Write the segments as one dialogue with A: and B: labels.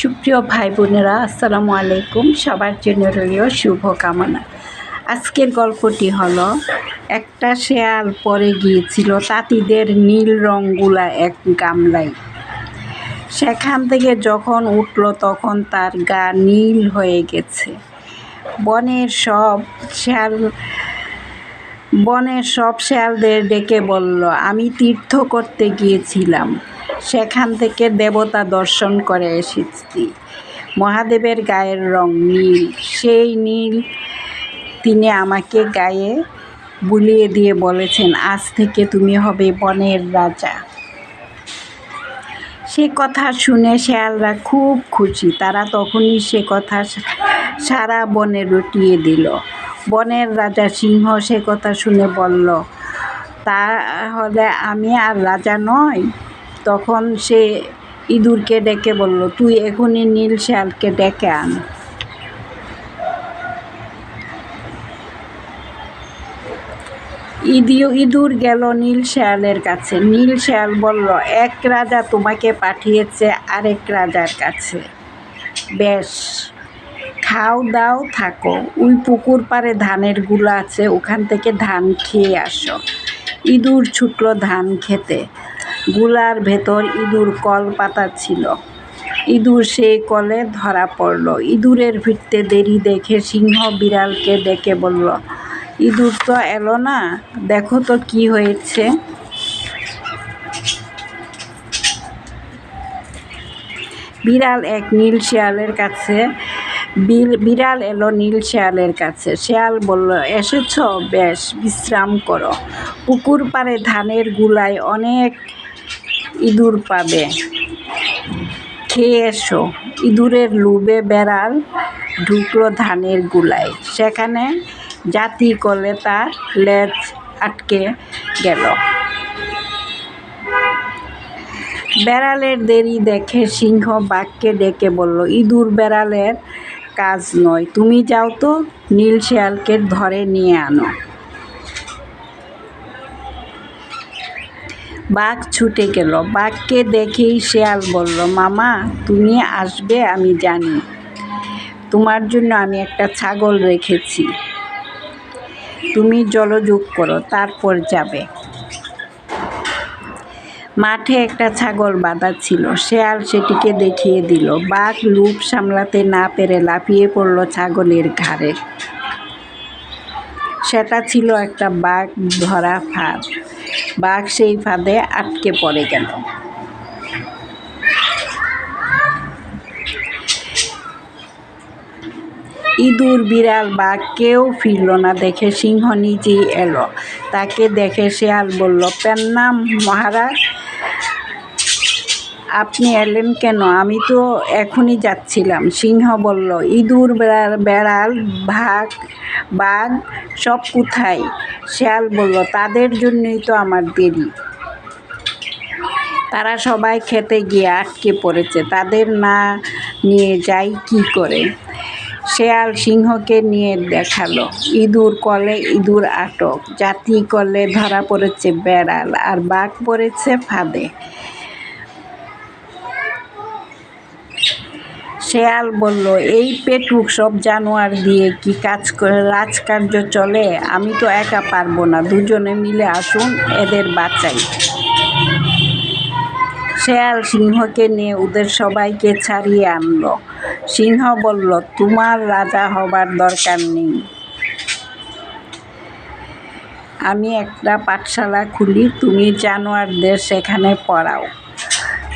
A: সুপ্রিয় ভাই বোনেরা আসসালামু আলাইকুম। সবার জন্য রইল শুভ কামনা আজকের গল্পটি হলো, একটা শেয়াল পরে গিয়েছিল তাঁতিদের নীল রঙগুলা এক গামলায়। সেখান থেকে যখন উঠল, তখন তার গা নীল হয়ে গেছে। বনের সব শেয়াল, বনের সব শেয়ালদের ডেকে বলল, আমি তীর্থ করতে গিয়েছিলাম। সেখান থেকে দেবতা দর্শন করে এসেছি। মহাদেবের গায়ের রং নীল। সেই নীল তিনি আমাকে গায়ে বুলিয়ে দিয়ে বলেছেন, আজ থেকে তুমি হবে বনের রাজা। সে কথা শুনে শেয়ালরা খুব খুশি। তারা তখনই সে কথা সারা বনে রটিয়ে দিল। বনের রাজা সিংহ সে কথা শুনে বলল, তাহলে আমি আর রাজা নই? তখন সে ইঁদুরকে ডেকে বলল, তুই এখনই নীল শেয়ালকে ডেকে আন। ইদিও, ইঁদুর গেল নীল শেয়ালের কাছে। নীল শেয়াল বলল, এক রাজা তোমাকে পাঠিয়েছে আরেক রাজার কাছে। বেশ, খাও, দাও, থাকো। ওই পুকুর পাড়ে ধানেরগুলো আছে, ওখান থেকে ধান খেয়ে আসো। ইঁদুর ছুটলো ধান খেতে। গুলার ভেতর ইঁদুর কল পাতা ছিল। ইঁদুর সেই কলে ধরা পড়ল। ইঁদুরের ফিরতে দেরি দেখে সিংহ বিড়ালকে ডেকে বলল, ইঁদুর তো এলো না, দেখো তো কি হয়েছে। বিড়াল এক নীল শেয়ালের কাছে বিড়াল এলো নীল শেয়ালের কাছে। শেয়াল বলল, এসেছ? বেশ, বিশ্রাম করো। পুকুর পাড়ে ধানের গুলায় অনেক ইঁদুর পাবে। খেয়ে এসো। ইঁদুরের লুবে বেড়াল ঢুকলো ধানের গুলায়। সেখানে জাতি কলে তার লেজ আটকে গেল। বেড়ালের দেরি দেখে সিংহ বাঘকে ডেকে বলল, ইঁদুর বেড়ালের কাজ নয়, তুমি যাও তো নীল শেয়ালকে ধরে নিয়ে আনো। বাঘ ছুটে গেল। বাঘকে দেখেই শেয়াল বলল, মামা, তুমি আসবে আমি জানি। তোমার জন্য আমি একটা ছাগল রেখেছি। তুমি জলযোগ করো, তারপর যাবে। মাঠে একটা ছাগল বাঁধা ছিল। শেয়াল সেটিকে দেখিয়ে দিল। বাঘ লুপ সামলাতে না পেরে লাফিয়ে পড়ল ছাগলের ঘাড়ে। সেটা ছিল একটা বাঘ ধরা ফাঁদ। বাঘ সেই ফাঁদে আটকে পড়ে গেল। ইঁদুর বিড়াল বাঘ কেউ ফিরল না দেখে সিংহ নিজেই এলো। তাকে দেখে শেয়াল বলল প্যান্নাম মহারাজ। আপনি এলেন কেন? আমি তো এখনই যাচ্ছিলাম। সিংহ বলল, ইঁদুর বেড়াল বেড়াল, ভাগ, বাঘ, সব কোথায়? শেয়াল বলল, তাদের জন্যই তো আমার দেরি। তারা সবাই খেতে গিয়ে আটকে পড়েছে। তাদের না নিয়ে যাই কি করে? শেয়াল সিংহকে নিয়ে দেখাল, ইঁদুর কলে ইঁদুর আটক, জাতি কলে ধরা পড়েছে বেড়াল, আর বাঘ পড়েছে ফাঁদে। শেয়াল বলল, এই পেটুক সব জানোয়ার দিয়ে কি কাজ করে রাজকার্য চলে? আমি তো একা পারব না, দুজনে মিলে আসুন এদের বাঁচাই। শেয়াল সিংহকে নিয়ে ওদের সবাইকে ছাড়িয়ে আনলো। সিংহ বলল, তোমার রাজা হবার দরকার নেই। আমি একটা পাঠশালা খুলি, তুমি জানোয়ারদের সেখানে পড়াও।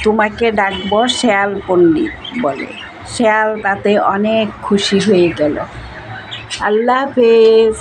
A: তোমাকে ডাকবো শেয়াল পণ্ডিত বলে। শেয়াল তাতে অনেক খুশি হয়ে গেল। আল্লাহ হাফেজ।